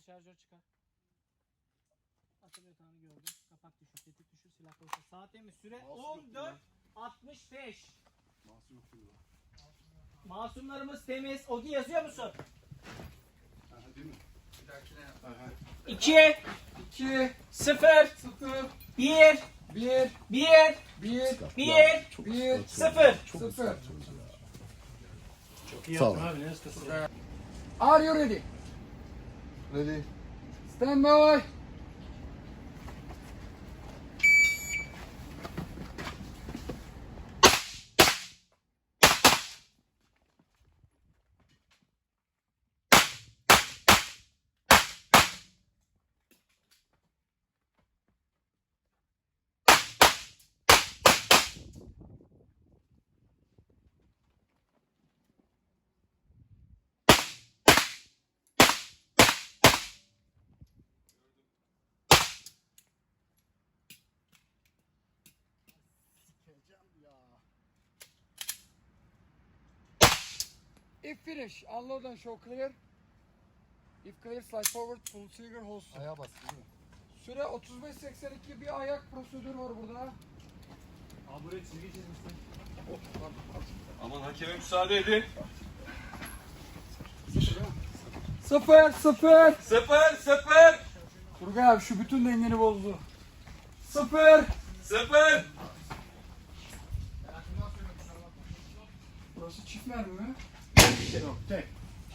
şarjör çıkar. Atıl yatağını gördüm. Kapak düşür, tetik düşür, silah koysa. Saat temiz. Süre Mouse yok 14 65. Mahsun yok şurada. Masumlarımız temiz. Ogi yazıyor musun? Aha değil mi? Bir dahakine yap. Aha. 2 2, 0 0, 1 1, 1 1, 1 1, 0 0. Çok iyi Sağ ol. yaptın abi. Ne ıskası? Are you ready? Ready? Stand by. If finish, unload and show clear. If clear, slide forward, pull trigger, hold. Ayağa değil mi? Süre 35-82 bir ayak prosedür var burada. Abi buraya çizgi çizmişsin. Aman hakeme müsaade edin. 0 0 Sıfır sıfır Turgay abi şu bütün dengeni bozdu. 0 sıfır. Burası çift mermi mi? Yok tek.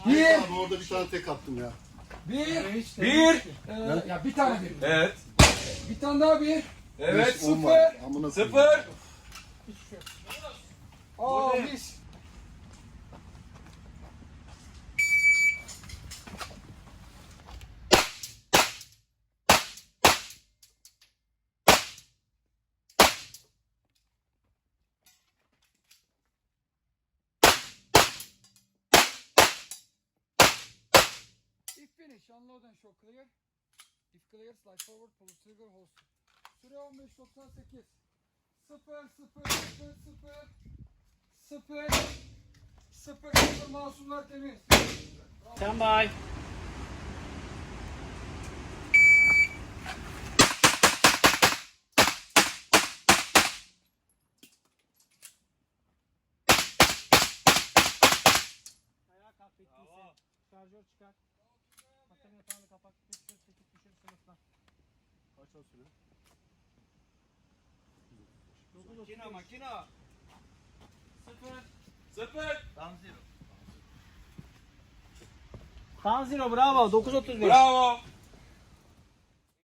Bir. Abi orada bir tane tek attım ya. 1 Bir. Ee, ya bir tane bir. Evet. Bir tane daha bir. Evet. Beş, on sıfır. Amına koyayım. Sıfır. Aa Bu finish, unload and show clear. If clear, slide forward, pull trigger, hold. Süre 15.98. 0 0 0 0 0 0 0 masumlar temiz. Stand by. Ayağa kalk bittiyse. Şarjör çıkar. Bakın yatağını kapat. Düşür, çekip düşür, sınıfla. Kaç saat sürüyor? Makina makina. Sıfır. Sıfır. Tan zero bravo. 9.35. Bravo.